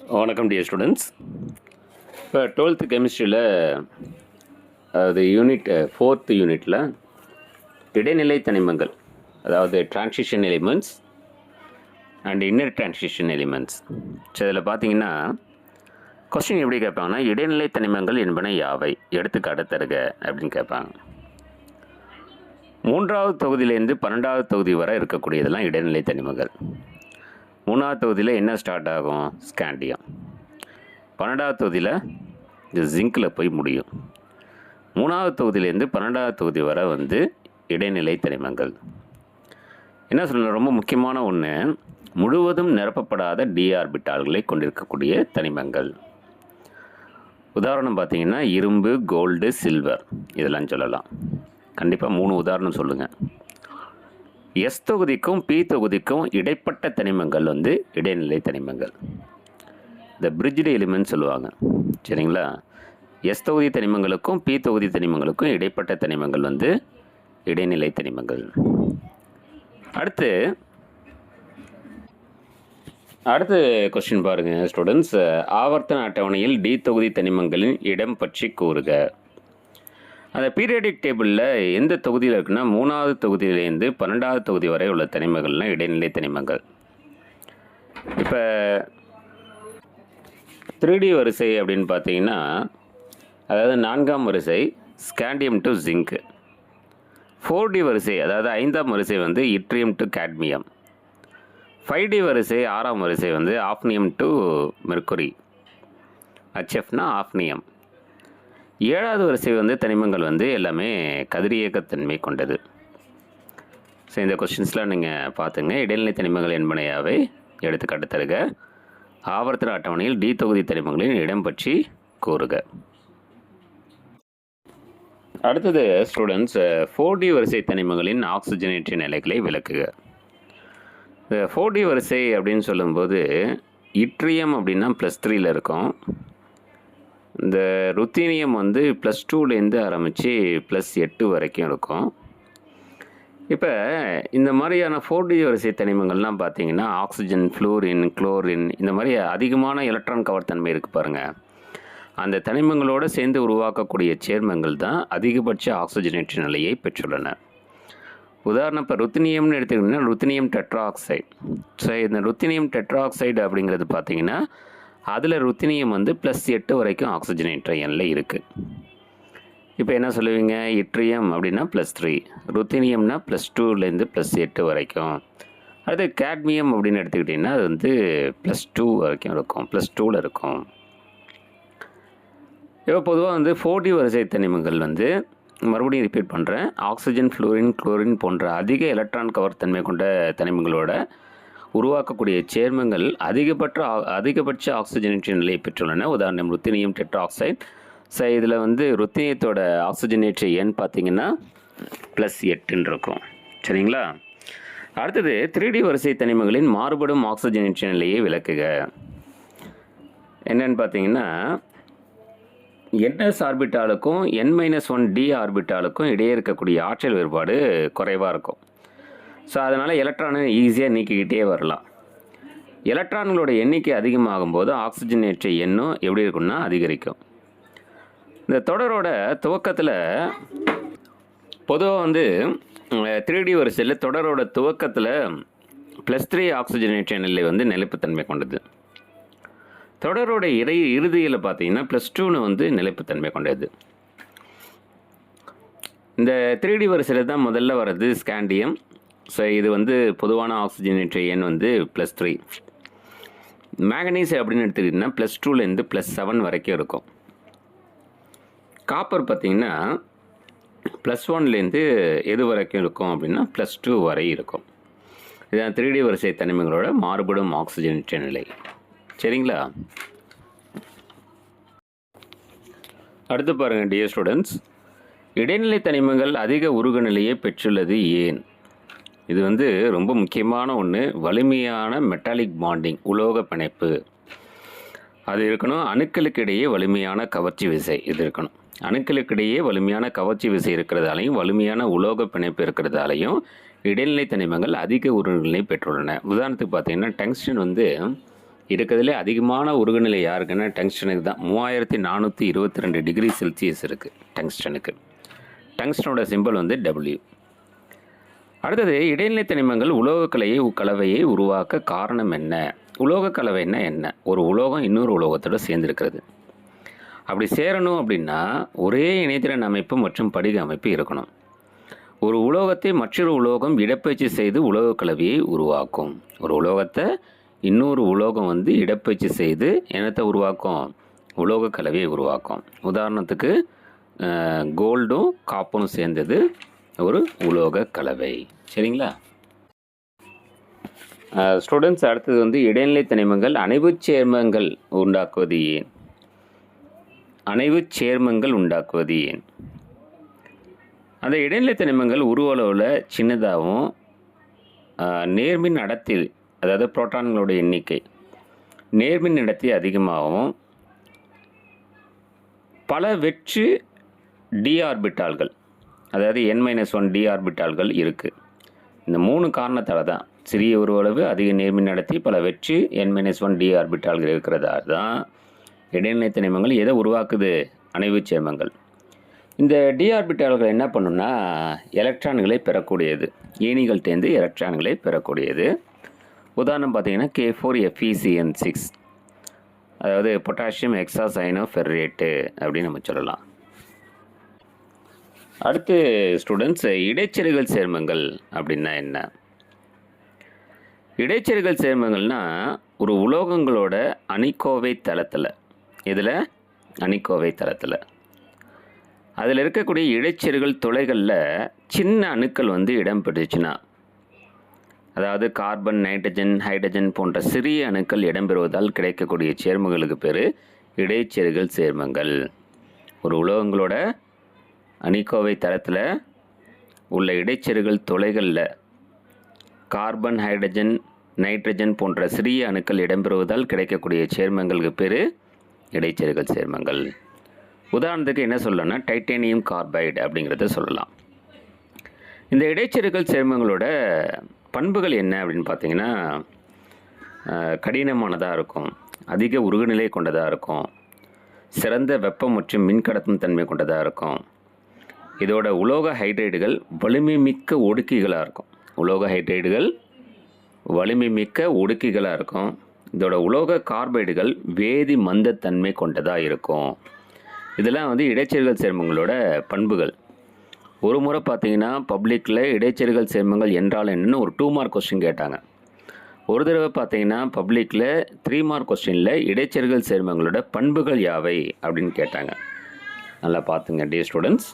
வணக்கம் dear students இப்போ twelfth கெமிஸ்ட்ரியில் அது யூனிட் ஃபோர்த்து யூனிட்டில் இடைநிலை தனிமங்கள் அதாவது transition elements and inner transition elements so இதில் பார்த்தீங்கன்னா கொஸ்டின் எப்படி கேட்பாங்கன்னா இடைநிலை தனிமங்கள் என்பன யாவை? எடுத்துக்காட்டு தருக அப்படின்னு கேட்பாங்க மூன்றாவது தொகுதியிலேருந்து பன்னெண்டாவது தொகுதி வரை இருக்கக்கூடியதெல்லாம் இடைநிலை தனிமங்கள். மூணாவது தொகுதியில் என்ன ஸ்டார்ட் ஆகும்? ஸ்காண்டியம் பன்னெண்டாவது தொகுதியில் இது ஜிங்கில் போய் முடியும். மூணாவது தொகுதியிலேருந்து பன்னெண்டாவது தொகுதி வரை வந்து இடைநிலை தனிமங்கள். என்ன சொல்லணும்? ரொம்ப முக்கியமான ஒன்று முழுவதும் நிரப்பப்படாத டி ஆர்பிட்டால்களை கொண்டிருக்கக்கூடிய தனிமங்கள். உதாரணம் பார்த்திங்கன்னா இரும்பு கோல்டு சில்வர் இதெல்லாம் சொல்லலாம். கண்டிப்பாக மூணு உதாரணம் சொல்லுங்கள் எஸ் தொகுதிக்கும் பி தொகுதிக்கும் இடைப்பட்ட தனிமங்கள் வந்து இடைநிலை தனிமங்கள். இந்த பிரிட்ஜ்டு எலிமெண்ட் சொல்லுவாங்க. சரிங்களா? எஸ் தொகுதி தனிமங்களுக்கும் பி தொகுதி தனிமங்களுக்கும் இடைப்பட்ட தனிமங்கள் வந்து இடைநிலை தனிமங்கள். அடுத்து அடுத்து கொஸ்டின் பாருங்கள் ஸ்டூடெண்ட்ஸ் ஆவர்த்தன அட்டவணையில் டி தொகுதி தனிமங்களின் இடம் பற்றி கூறுக. அந்த பீரியடிக் டேபிளில் எந்த தொகுதியில் இருக்குன்னா மூணாவது தொகுதியிலேருந்து பன்னெண்டாவது தொகுதி வரை உள்ள தனிமங்கள்னால் இடைநிலை தனிமங்கள். இப்போ த்ரீ டி வரிசை அப்படின்னு பார்த்தீங்கன்னா அதாவது நான்காம் வரிசை scandium to zinc four d வரிசை அதாவது ஐந்தாம் வரிசை வந்து yttrium to cadmium five d வரிசை ஆறாம் வரிசை வந்து ஆஃப்னியம் டு மெர்குரி ஹச்எஃப்னா ஆஃப்னியம் ஏழாவது வரிசை வந்து தனிமங்கள் வந்து எல்லாமே கதிரியக்கத்தன்மை கொண்டது. ஸோ இந்த கொஸ்டின்ஸ்லாம் நீங்கள் பார்த்துங்க இடைநிலை தனிமங்கள் என்பனையாவை எடுத்துக்காட்டு தருக. ஆவர்த்தன அட்டவணையில் டி தொகுதி தனிமங்களின் இடம் பற்றி கூறுக. அடுத்தது ஸ்டூடெண்ட்ஸ் ஃபோர் டி வரிசை தனிமங்களின் ஆக்சிஜனேற்ற நிலைகளை விளக்குக. இந்த ஃபோர் டி வரிசை அப்படின்னு சொல்லும்போது இட்ரியம் அப்படின்னா ப்ளஸ் த்ரீயில் இருக்கும். இந்த ருத்தீனியம் வந்து ப்ளஸ் டூலேருந்து ஆரம்பித்து ப்ளஸ் எட்டு வரைக்கும் இருக்கும். இப்போ இந்த மாதிரியான ஃபோர்டி வரிசை தனிமங்கள்லாம் பார்த்தீங்கன்னா ஆக்சிஜன் ஃப்ளூரின் குளோரின் இந்த மாதிரி அதிகமான எலக்ட்ரான் கவர் தன்மை இருக்குது பாருங்கள் அந்த தனிமங்களோடு சேர்ந்து உருவாக்கக்கூடிய சேர்மங்கள் தான் அதிகபட்ச ஆக்சிஜனேற்ற நிலையை பெற்றுள்ளன. உதாரணம் இப்போ ருத்தினியம்னு எடுத்துக்கிட்டிங்கன்னா ருத்தினியம் டெட்ராக்சைடு. ஸோ இந்த ருத்தினியம் டெட்ராக்சைடு அப்படிங்கிறது பார்த்தீங்கன்னா அதில் ருத்தினியம் வந்து ப்ளஸ் எட்டு வரைக்கும் ஆக்சிஜன் எண்ணில் இருக்குது இப்போ என்ன சொல்லுவீங்க? இட்ரியம் அப்படின்னா ப்ளஸ் த்ரீ ருத்தினியம்னா ப்ளஸ் டூலேருந்து ப்ளஸ் எட்டு வரைக்கும். அது கேட்மியம் அப்படின்னு எடுத்துக்கிட்டிங்கன்னா அது வந்து ப்ளஸ் டூ வரைக்கும் இருக்கும். ப்ளஸ் டூவில் இருக்கும். இப்போ பொதுவாக வந்து ஃபோர்டி வரிசை தனிமங்கள் வந்து மறுபடியும் ரிப்பீட் பண்ணுறேன் ஆக்சிஜன் ஃப்ளோரின் குளோரின் போன்ற அதிக எலக்ட்ரான் கவர் தன்மை கொண்ட தனிமங்களோட உருவாக்கக்கூடிய சேர்மங்கள் அதிகபட்ச அதிகபட்ச ஆக்சிஜனேற்ற நிலையை பெற்றுள்ளன. உதாரணம் ருத்தினியம் டெட்ராக்சைடு. ஸோ இதில் வந்து ருத்தினியத்தோட ஆக்சிஜனேற்ற எண் பார்த்தீங்கன்னா ப்ளஸ் எட்டுன்னு இருக்கும். சரிங்களா? அடுத்தது த்ரீ டி வரிசை தனிமங்களின் மாறுபடும் ஆக்சிஜனேற்ற நிலையை விளக்குக. என்னன்னு பார்த்தீங்கன்னா என்எஸ் ஆர்பிட்டாலுக்கும் என் மைனஸ் ஒன் டி ஆர்பிட்டாலுக்கும் இடையே இருக்கக்கூடிய ஆற்றல் வேறுபாடு குறைவாக இருக்கும். ஸோ அதனால் எலக்ட்ரானை ஈஸியாக நீக்கிக்கிட்டே வரலாம். எலக்ட்ரான்களோட எண்ணிக்கை அதிகமாகும் போது ஆக்சிஜனேற்ற எண்ணும் எப்படி இருக்கும்னா அதிகரிக்கும். இந்த தொடரோட துவக்கத்தில் பொதுவாக வந்து த்ரீ டி வரிசையில் தொடரோட துவக்கத்தில் ப்ளஸ் த்ரீ ஆக்சிஜனேற்ற நிலை வந்து நிலைப்புத்தன்மை கொண்டது. தொடரோட இறை இறுதியில் பார்த்தீங்கன்னா ப்ளஸ் டூன்னு வந்து நிலைப்புத்தன்மை கொண்டது. இந்த த்ரீ டி வரிசையில் தான் முதல்ல வர்றது ஸ்காண்டியம் ஸோ இது வந்து பொதுவான ஆக்சிஜனேற்ற எண் வந்து ப்ளஸ் த்ரீ மேகனீஸ் அப்படின்னு எடுத்துக்கிட்டிங்கன்னா ப்ளஸ் டூலேருந்து ப்ளஸ் செவன் வரைக்கும் இருக்கும். காப்பர் பார்த்திங்கன்னா ப்ளஸ் ஒன்லேருந்து எது வரைக்கும் இருக்கும் அப்படின்னா ப்ளஸ் டூ வரை இருக்கும். இதுதான் த்ரீ டி வரிசை தனிமங்களோட மாறுபடும் ஆக்சிஜனேற்ற நிலை. சரிங்களா? அடுத்து பாருங்கள் டியர் ஸ்டூடெண்ட்ஸ் இடைநிலை தனிமங்கள் அதிக உருகுநிலையை பெற்றுள்ளது ஏன்? இது வந்து ரொம்ப முக்கியமான ஒன்று வலிமையான மெட்டாலிக் பாண்டிங் உலோக பிணைப்பு. அது இருக்கணும். அணுக்களுக்கு இடையே வலிமையான கவர்ச்சி விசை இது இருக்கணும். அணுக்களுக்கிடையே வலிமையான கவர்ச்சி விசை இருக்கிறதாலையும் வலிமையான உலோக பிணைப்பு இருக்கிறதாலையும் இடைநிலை தனிமங்கள் அதிக உருகுநிலை பெற்றுள்ளன. உதாரணத்துக்கு பார்த்தீங்கன்னா டங்ஸ்டன் வந்து இருக்கிறதுலே அதிகமான உருகுநிலை யாருக்குன்னா டங்ஸ்டனுக்கு தான். மூவாயிரத்தி நானூற்றி இருபத்தி ரெண்டு டிகிரி செல்சியஸ் இருக்குது டங்ஸ்டனுக்கு. டங்ஸ்டனோட சிம்பல் வந்து டபிள்யூ அடுத்தது இடைநிலை தனிமங்கள் உலோகக் கலையை கலவையை உருவாக்க காரணம் என்ன? உலோகக் கலவைன்னா என்ன? ஒரு உலோகம் இன்னொரு உலோகத்தோட சேர்ந்திருக்கிறது. அப்படி சேரணும் அப்படின்னா ஒரே இணைத்திறன் அமைப்பு மற்றும் படிக அமைப்பு இருக்கணும். ஒரு உலோகத்தை மற்றொரு உலோகம் இடப்பயிற்சி செய்து உலோகக்கலவையை உருவாக்கும். ஒரு உலோகத்தை இன்னொரு உலோகம் வந்து இடப்பயிற்சி செய்து என்னத்தை உருவாக்கும். உலோகக் கலவையை உருவாக்கும். உதாரணத்துக்கு கோல்டும் காப்பரும் சேர்ந்தது ஒரு உலோக கலவை. சரிங்களா? ஸ்டூடெண்ட்ஸ் அடுத்தது வந்து இடைநிலை தனிமங்கள் அணைவுச் சேர்மங்கள் உண்டாக்குவது ஏன்? அணைவுச் சேர்மங்கள் உண்டாக்குவது ஏன்? அந்த இடைநிலை தனிமங்கள் உருவளவில் சின்னதாகவும் நேர்மின் அடர்த்தி அதாவது புரோட்டான்களோட எண்ணிக்கை நேர்மின் அடர்த்தி அதிகமாகவும் பல வெற்று டி ஆர்பிட்டால்கள் அதாவது என் மைனஸ் ஒன் டி ஆர்பிட்டால்கள் இருக்குது இந்த மூணு காரணத்தால் தான் சிறிய உருவளவு அதிக நேர்மின் நடத்தி பல வெற்றி என் மைனஸ் ஒன் டி ஆர்பிட்டால்கள் இருக்கிறதா தான் இடைநிலை தனிமங்கள் எதை உருவாக்குது? அணைவுச் சேர்மங்கள். இந்த டி ஆர்பிட்டால்கள் என்ன பண்ணுன்னா எலக்ட்ரான்களை பெறக்கூடியது. ஏணிகள்டேந்து எலக்ட்ரான்களை பெறக்கூடியது. உதாரணம் பார்த்தீங்கன்னா K four F E C N six அதாவது பொட்டாசியம் எக்ஸாசைனோ ஃபெர்ரேட்டு அப்படின்னு நம்ம சொல்லலாம். அடுத்து ஸ்டூடெண்ட்ஸ் இடைச்செருகல் சேர்மங்கள் அப்படின்னா என்ன? இடைச்செருகல் சேர்மங்கள்னா ஒரு உலோகங்களோட அணிக்கோவை தளத்தில் இதில் அணிக்கோவை தளத்தில். அதில் இருக்கக்கூடிய இடைச்செருகல் துளைகளில் சின்ன அணுக்கள் வந்து இடம் பெற்றுச்சுன்னா அதாவது கார்பன் நைட்ரஜன் ஹைட்ரஜன் போன்ற சிறிய அணுக்கள் இடம்பெறுவதால் கிடைக்கக்கூடிய சேர்மங்களுக்கு பேர் இடைச்செருகல் சேர்மங்கள். ஒரு உலோகங்களோட அணிக்கோவை தளத்தில் உள்ள இடைச்செருகல் துளைகளில் கார்பன் ஹைட்ரஜன் நைட்ரஜன் போன்ற சிறிய அணுக்கள் இடம்பெறுவதால் கிடைக்கக்கூடிய சேர்மங்களுக்கு பேர் இடைச்செருகல் சேர்மங்கள். உதாரணத்துக்கு என்ன சொல்லணும்னா டைட்டேனியம் கார்பைடு அப்படிங்கிறத சொல்லலாம். இந்த இடைச்செருகல் சேர்மங்களோட பண்புகள் என்ன அப்படின்னு பார்த்தீங்கன்னா கடினமானதாக இருக்கும் அதிக உருகுநிலை கொண்டதாக இருக்கும் சிறந்த வெப்பம் மற்றும் மின்கடத்தும் தன்மை கொண்டதாக இருக்கும் இதோட உலோக ஹைட்ரைடுகள் வலிமை மிக்க ஒடுக்கிகளாக இருக்கும். உலோக ஹைட்ரைடுகள் வலிமை மிக்க ஒடுக்கிகளாக இருக்கும். இதோட உலோக கார்பைடுகள் வேதி மந்தத்தன்மை கொண்டதாக இருக்கும். இதெல்லாம் வந்து இடைச்செருகல் சேர்மங்களோட பண்புகள். ஒரு முறை பார்த்தீங்கன்னா பப்ளிக்கில் இடைச்செருகல் சேர்மங்கள் என்றால் என்னென்னு ஒரு டூ மார்க் கொஸ்டின் கேட்டாங்க. ஒரு தடவை பார்த்தீங்கன்னா பப்ளிக்கில் த்ரீ மார்க் கொஸ்டினில் இடைச்செருகல் சேர்மங்களோட பண்புகள் யாவை அப்படின்னு கேட்டாங்க. நல்லா பார்த்துங்க டே ஸ்டூடெண்ட்ஸ்